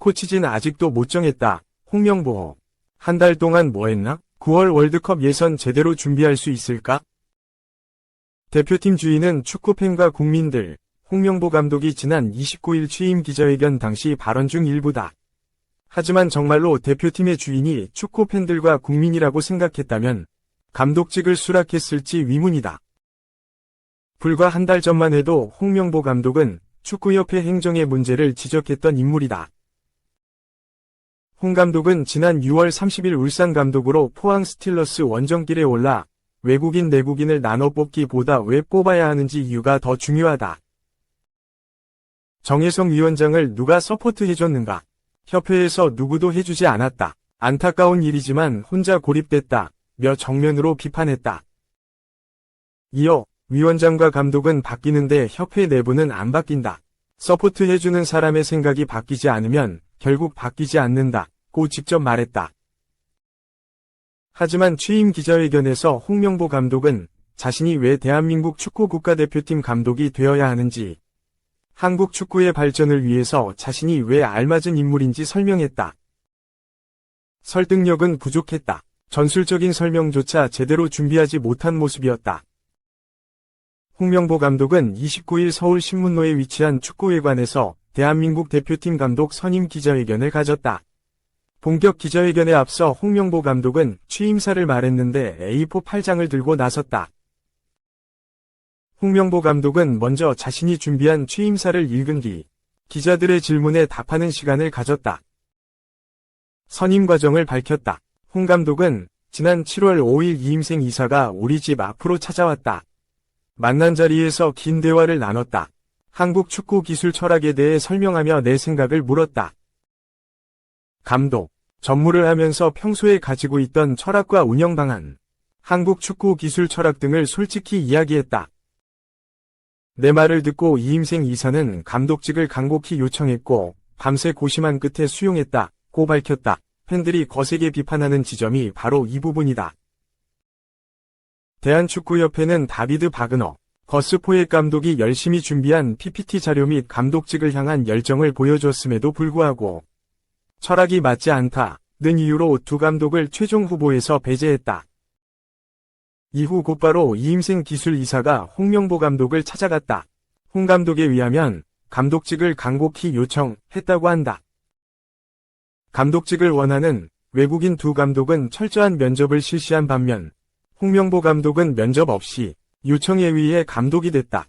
코치진 아직도 못 정했다. 홍명보. 한 달 동안 뭐 했나? 9월 월드컵 예선 제대로 준비할 수 있을까? 대표팀 주인은 축구팬과 국민들, 홍명보 감독이 지난 29일 취임 기자회견 당시 발언 중 일부다. 하지만 정말로 대표팀의 주인이 축구팬들과 국민이라고 생각했다면 감독직을 수락했을지 위문이다. 불과 한 달 전만 해도 홍명보 감독은 축구협회 행정의 문제를 지적했던 인물이다. 홍 감독은 지난 6월 30일 울산 감독으로 포항 스틸러스 원정길에 올라 외국인 내국인을 나눠 뽑기보다 왜 뽑아야 하는지 이유가 더 중요하다. 정혜성 위원장을 누가 서포트 해줬는가? 협회에서 누구도 해주지 않았다. 안타까운 일이지만 혼자 고립됐다. 며 정면으로 비판했다. 이어 위원장과 감독은 바뀌는데 협회 내부는 안 바뀐다. 서포트해주는 사람의 생각이 바뀌지 않으면 결국 바뀌지 않는다. 고 직접 말했다. 하지만 취임 기자회견에서 홍명보 감독은 자신이 왜 대한민국 축구 국가대표팀 감독이 되어야 하는지, 한국 축구의 발전을 위해서 자신이 왜 알맞은 인물인지 설명했다. 설득력은 부족했다. 전술적인 설명조차 제대로 준비하지 못한 모습이었다. 홍명보 감독은 29일 서울 신문로에 위치한 축구회관에서 대한민국 대표팀 감독 선임 기자회견을 가졌다. 본격 기자회견에 앞서 홍명보 감독은 취임사를 말했는데 A4 8장을 들고 나섰다. 홍명보 감독은 먼저 자신이 준비한 취임사를 읽은 뒤 기자들의 질문에 답하는 시간을 가졌다. 선임 과정을 밝혔다. 홍 감독은 지난 7월 5일 이임생 이사가 우리 집 앞으로 찾아왔다. 만난 자리에서 긴 대화를 나눴다. 한국 축구 기술 철학에 대해 설명하며 내 생각을 물었다. 감독, 전무를 하면서 평소에 가지고 있던 철학과 운영 방안, 한국 축구 기술 철학 등을 솔직히 이야기했다. 내 말을 듣고 이임생 이사는 감독직을 간곡히 요청했고 밤새 고심한 끝에 수용했다. 고 밝혔다. 팬들이 거세게 비판하는 지점이 바로 이 부분이다. 대한축구협회는 다비드 바그너, 거스포의 감독이 열심히 준비한 PPT 자료 및 감독직을 향한 열정을 보여줬음에도 불구하고 철학이 맞지 않다는 이유로 두 감독을 최종 후보에서 배제했다. 이후 곧바로 이임생 기술 이사가 홍명보 감독을 찾아갔다. 홍 감독에 의하면 감독직을 간곡히 요청했다고 한다. 감독직을 원하는 외국인 두 감독은 철저한 면접을 실시한 반면 홍명보 감독은 면접 없이 요청에 의해 감독이 됐다.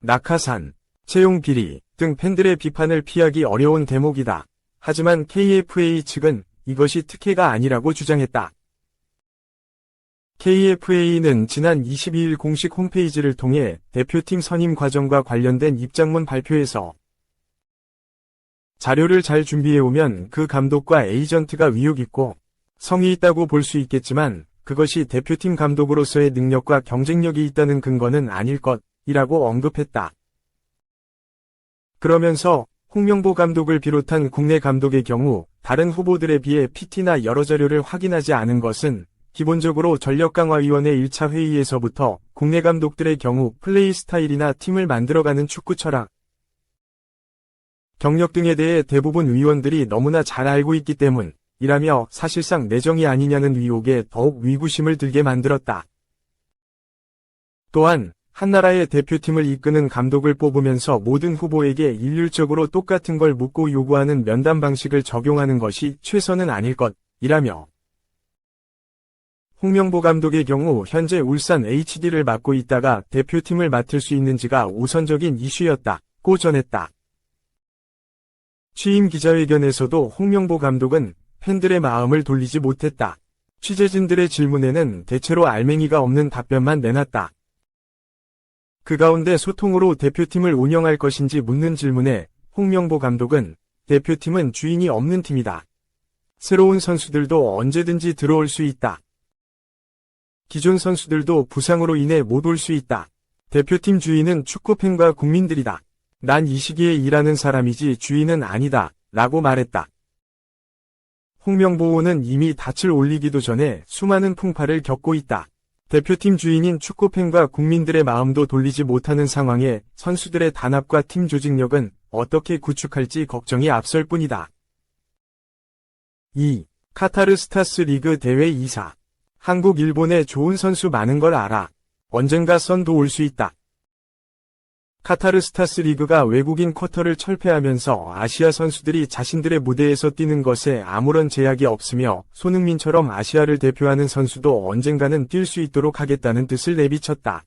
낙하산, 채용 비리 등 팬들의 비판을 피하기 어려운 대목이다. 하지만 KFA 측은 이것이 특혜가 아니라고 주장했다. KFA는 지난 22일 공식 홈페이지를 통해 대표팀 선임 과정과 관련된 입장문 발표에서 자료를 잘 준비해오면 그 감독과 에이전트가 위력 있고 성이 있다고 볼 수 있겠지만 그것이 대표팀 감독으로서의 능력과 경쟁력이 있다는 근거는 아닐 것이라고 언급했다. 그러면서 홍명보 감독을 비롯한 국내 감독의 경우 다른 후보들에 비해 PT나 여러 자료를 확인하지 않은 것은 기본적으로 전력강화위원회 1차 회의에서부터 국내 감독들의 경우 플레이 스타일이나 팀을 만들어가는 축구 철학, 경력 등에 대해 대부분 위원들이 너무나 잘 알고 있기 때문 이라며 사실상 내정이 아니냐는 의혹에 더욱 위구심을 들게 만들었다. 또한 한 나라의 대표팀을 이끄는 감독을 뽑으면서 모든 후보에게 일률적으로 똑같은 걸 묻고 요구하는 면담 방식을 적용하는 것이 최선은 아닐 것이라며 홍명보 감독의 경우 현재 울산 HD를 맡고 있다가 대표팀을 맡을 수 있는지가 우선적인 이슈였다고 전했다. 취임 기자회견에서도 홍명보 감독은 팬들의 마음을 돌리지 못했다. 취재진들의 질문에는 대체로 알맹이가 없는 답변만 내놨다. 그 가운데 소통으로 대표팀을 운영할 것인지 묻는 질문에 홍명보 감독은 대표팀은 주인이 없는 팀이다. 새로운 선수들도 언제든지 들어올 수 있다. 기존 선수들도 부상으로 인해 못 올 수 있다. 대표팀 주인은 축구팬과 국민들이다. 난 이 시기에 일하는 사람이지 주인은 아니다. 라고 말했다. 홍명보호는 이미 닻을 올리기도 전에 수많은 풍파를 겪고 있다. 대표팀 주인인 축구팬과 국민들의 마음도 돌리지 못하는 상황에 선수들의 단합과 팀 조직력은 어떻게 구축할지 걱정이 앞설 뿐이다. 2. 카타르 스타스 리그 대회 2사. 한국 일본에 좋은 선수 많은 걸 알아. 언젠가 선도 올 수 있다. 카타르 스타스 리그가 외국인 쿼터를 철폐하면서 아시아 선수들이 자신들의 무대에서 뛰는 것에 아무런 제약이 없으며 손흥민처럼 아시아를 대표하는 선수도 언젠가는 뛸 수 있도록 하겠다는 뜻을 내비쳤다.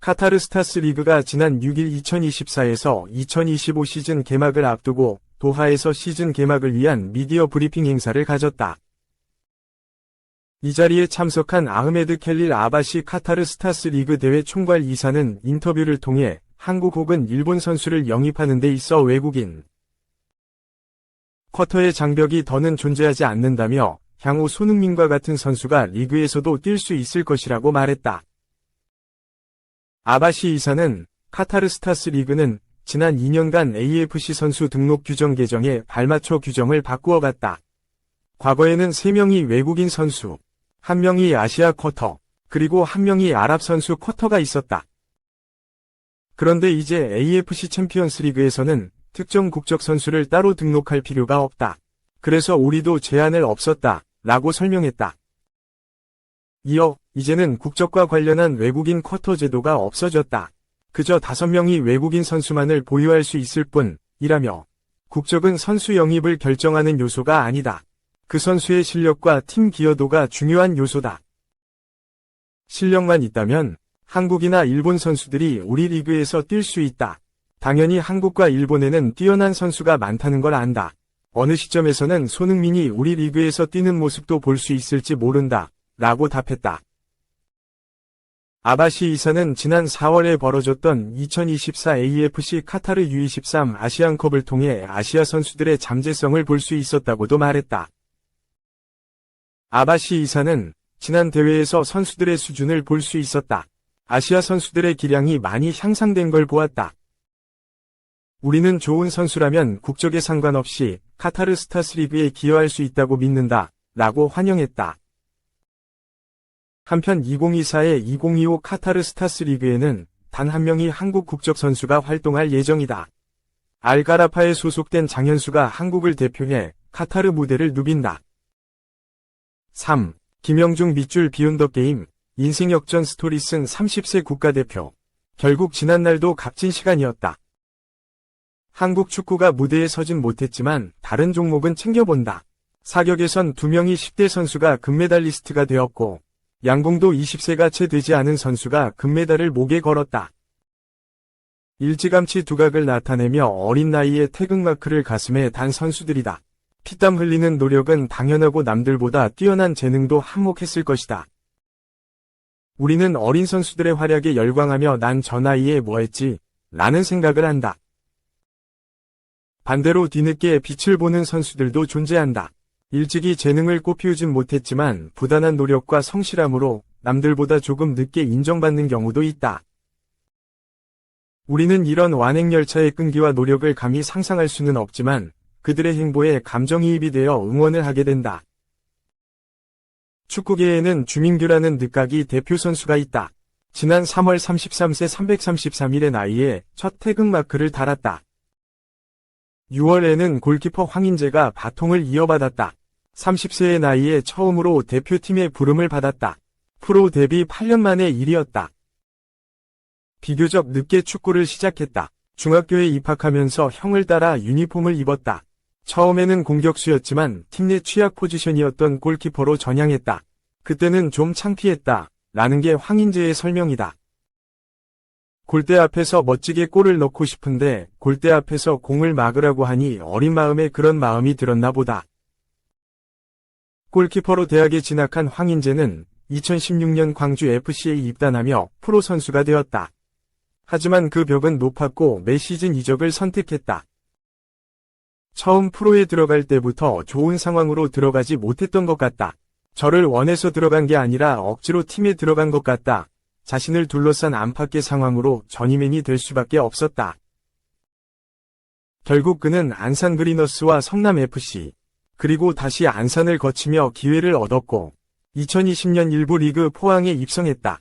카타르 스타스 리그가 지난 6일 2024에서 2025 시즌 개막을 앞두고 도하에서 시즌 개막을 위한 미디어 브리핑 행사를 가졌다. 이 자리에 참석한 아흐메드 켈릴 아바시 카타르 스타스 리그 대회 총괄 이사는 인터뷰를 통해 한국 혹은 일본 선수를 영입하는 데 있어 외국인 쿼터의 장벽이 더는 존재하지 않는다며 향후 손흥민과 같은 선수가 리그에서도 뛸 수 있을 것이라고 말했다. 아바시 이사는 카타르 스타스 리그는 지난 2년간 AFC 선수 등록 규정 개정에 발맞춰 규정을 바꾸어 갔다. 과거에는 3명이 외국인 선수, 한 명이 아시아 쿼터, 그리고 한 명이 아랍 선수 쿼터가 있었다. 그런데 이제 AFC 챔피언스 리그에서는 특정 국적 선수를 따로 등록할 필요가 없다. 그래서 우리도 제한을 없었다. 라고 설명했다. 이어 이제는 국적과 관련한 외국인 쿼터 제도가 없어졌다. 그저 다섯 명이 외국인 선수만을 보유할 수 있을 뿐, 이라며 국적은 선수 영입을 결정하는 요소가 아니다. 그 선수의 실력과 팀 기여도가 중요한 요소다. 실력만 있다면 한국이나 일본 선수들이 우리 리그에서 뛸 수 있다. 당연히 한국과 일본에는 뛰어난 선수가 많다는 걸 안다. 어느 시점에서는 손흥민이 우리 리그에서 뛰는 모습도 볼 수 있을지 모른다. 라고 답했다. 아바시 이사는 지난 4월에 벌어졌던 2024 AFC 카타르 U23 아시안컵을 통해 아시아 선수들의 잠재성을 볼 수 있었다고도 말했다. 아바시 이사는 지난 대회에서 선수들의 수준을 볼 수 있었다. 아시아 선수들의 기량이 많이 향상된 걸 보았다. 우리는 좋은 선수라면 국적에 상관없이 카타르 스타스 리그에 기여할 수 있다고 믿는다. 라고 환영했다. 한편 2024의 2025 카타르 스타스 리그에는 단 한 명이 한국 국적 선수가 활동할 예정이다. 알가라파에 소속된 장현수가 한국을 대표해 카타르 무대를 누빈다. 3. 김영중 밑줄 비운 더 게임, 인생 역전 스토리 쓴 30세 국가대표. 결국 지난날도 값진 시간이었다. 한국 축구가 무대에 서진 못했지만 다른 종목은 챙겨본다. 사격에선 두 명이 10대 선수가 금메달리스트가 되었고, 양궁도 20세가 채 되지 않은 선수가 금메달을 목에 걸었다. 일찌감치 두각을 나타내며 어린 나이에 태극마크를 가슴에 단 선수들이다. 피땀 흘리는 노력은 당연하고 남들보다 뛰어난 재능도 한몫했을 것이다. 우리는 어린 선수들의 활약에 열광하며 난 저 나이에 뭐했지? 라는 생각을 한다. 반대로 뒤늦게 빛을 보는 선수들도 존재한다. 일찍이 재능을 꽃피우진 못했지만 부단한 노력과 성실함으로 남들보다 조금 늦게 인정받는 경우도 있다. 우리는 이런 완행열차의 끈기와 노력을 감히 상상할 수는 없지만 그들의 행보에 감정이입이 되어 응원을 하게 된다. 축구계에는 주민규라는 늦각이 대표 선수가 있다. 지난 3월 33세 333일의 나이에 첫 태극 마크를 달았다. 6월에는 골키퍼 황인재가 바통을 이어받았다. 30세의 나이에 처음으로 대표팀의 부름을 받았다. 프로 데뷔 8년 만의 일이었다. 비교적 늦게 축구를 시작했다. 중학교에 입학하면서 형을 따라 유니폼을 입었다. 처음에는 공격수였지만 팀 내 취약 포지션이었던 골키퍼로 전향했다. 그때는 좀 창피했다. 라는 게 황인재의 설명이다. 골대 앞에서 멋지게 골을 넣고 싶은데 골대 앞에서 공을 막으라고 하니 어린 마음에 그런 마음이 들었나 보다. 골키퍼로 대학에 진학한 황인재는 2016년 광주 FC에 입단하며 프로 선수가 되었다. 하지만 그 벽은 높았고 매 시즌 이적을 선택했다. 처음 프로에 들어갈 때부터 좋은 상황으로 들어가지 못했던 것 같다. 저를 원해서 들어간 게 아니라 억지로 팀에 들어간 것 같다. 자신을 둘러싼 안팎의 상황으로 전임맨이 될 수밖에 없었다. 결국 그는 안산 그리너스와 성남 FC, 그리고 다시 안산을 거치며 기회를 얻었고, 2020년 일부 리그 포항에 입성했다.